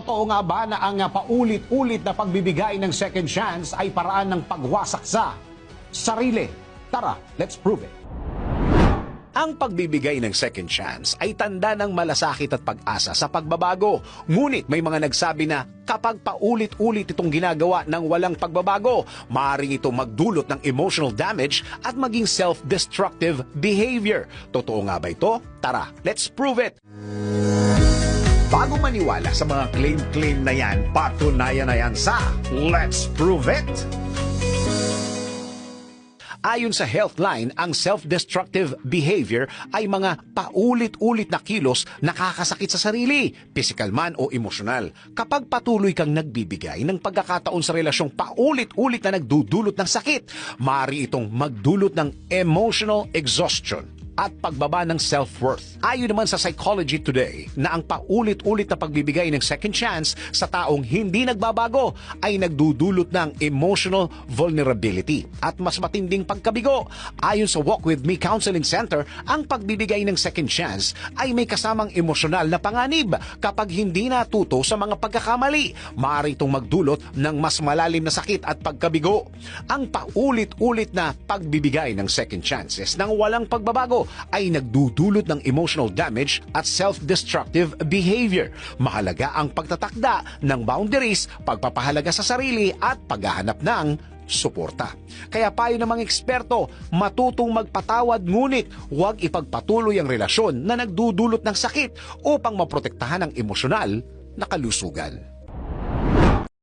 Totoo nga ba na ang paulit-ulit na pagbibigay ng second chance ay paraan ng pagwasak sa sarili? Tara, let's prove it. Ang pagbibigay ng second chance ay tanda ng malasakit at pag-asa sa pagbabago. Ngunit may mga nagsabi na kapag paulit-ulit itong ginagawa ng walang pagbabago, maaaring ito magdulot ng emotional damage at maging self-destructive behavior. Totoo nga ba ito? Tara, let's prove it! Bago maniwala sa mga claim-claim na yan, patunayan na yan sa Let's Prove It! Ayon sa Healthline, ang self-destructive behavior ay mga paulit-ulit na kilos nakakasakit sa sarili, physical man o emosyonal. Kapag patuloy kang nagbibigay ng pagkakataon sa relasyong paulit-ulit na nagdudulot ng sakit, maaari itong magdulot ng emotional exhaustion at pagbaba ng self-worth. Ayon naman sa Psychology Today na ang paulit-ulit na pagbibigay ng second chance sa taong hindi nagbabago ay nagdudulot ng emotional vulnerability at mas matinding pagkabigo. Ayon sa Walk With Me Counseling Center, ang pagbibigay ng second chance ay may kasamang emosyonal na panganib kapag hindi natuto sa mga pagkakamali. Maaari itong magdulot ng mas malalim na sakit at pagkabigo. Ang paulit-ulit na pagbibigay ng second chances ng walang pagbabago ay nagdudulot ng emotional damage at self-destructive behavior. Mahalaga ang pagtatakda ng boundaries, pagpapahalaga sa sarili at paghahanap ng suporta. Kaya payo ng mga eksperto, matutong magpatawad ngunit huwag ipagpatuloy ang relasyon na nagdudulot ng sakit upang maprotektahan ang emosyonal na kalusugan.